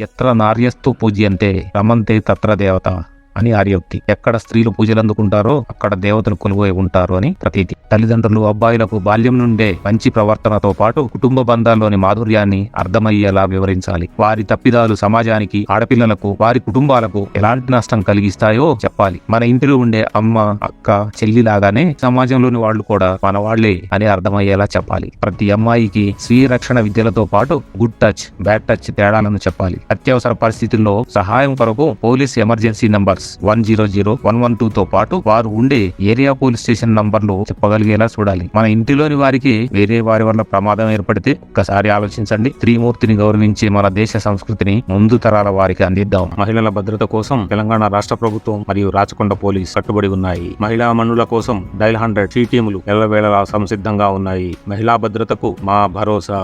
ఎత్ర నార్యస్తు పూజ్యంతే రమంతే తత్ర దేవత. అని ఆర్యోక్తి ఎక్కడ స్త్రీలు పూజలు అందుకుంటారో అక్కడ దేవతలు కొలువై ఉంటారు అని ప్రతీతి. తల్లిదండ్రులు అబ్బాయిలకు బాల్యం నుండే మంచి ప్రవర్తనతో పాటు కుటుంబ బంధాల్లోని మాధుర్యాన్ని అర్థమయ్యేలా వివరించాలి. వారి తప్పిదాలు సమాజానికి ఆడపిల్లలకు వారి కుటుంబాలకు ఎలాంటి నష్టం కలిగిస్తాయో చెప్పాలి. మన ఇంటిలో ఉండే అమ్మ అక్క చెల్లి లాగానే సమాజంలోని వాళ్ళు కూడా మన వాళ్ళే అని అర్థమయ్యేలా చెప్పాలి. ప్రతి అమ్మాయికి స్వీయ రక్షణ విద్యలతో పాటు గుడ్ టచ్ బ్యాడ్ టచ్ తేడాలను చెప్పాలి. అత్యవసర పరిస్థితుల్లో సహాయం కొరకు police emergency numbers one zero zero one one two తో పాటు వారు ఉండే ఏరియా పోలీస్ స్టేషన్ నంబర్లు చెప్పగలిగేలా చూడాలి. మన ఇంటిలోని వారికి వేరే వారి వల్ల ప్రమాదం ఏర్పడితే ఒక్కసారి ఆలోచించండి. త్రిమూర్తిని గౌరవించే మన దేశ సంస్కృతిని ముందు తరాల వారికి అందిద్దాం. మహిళల భద్రత కోసం తెలంగాణ రాష్ట్ర ప్రభుత్వం మరియు రాచకొండ పోలీస్ కట్టుబడి ఉన్నాయి. మహిళా మనుల కోసం డైల్ హండ్రెడ్ టీ టీములు ఎల్లవేళలా సంసిద్ధంగా ఉన్నాయి. మహిళా భద్రతకు మా భరోసా.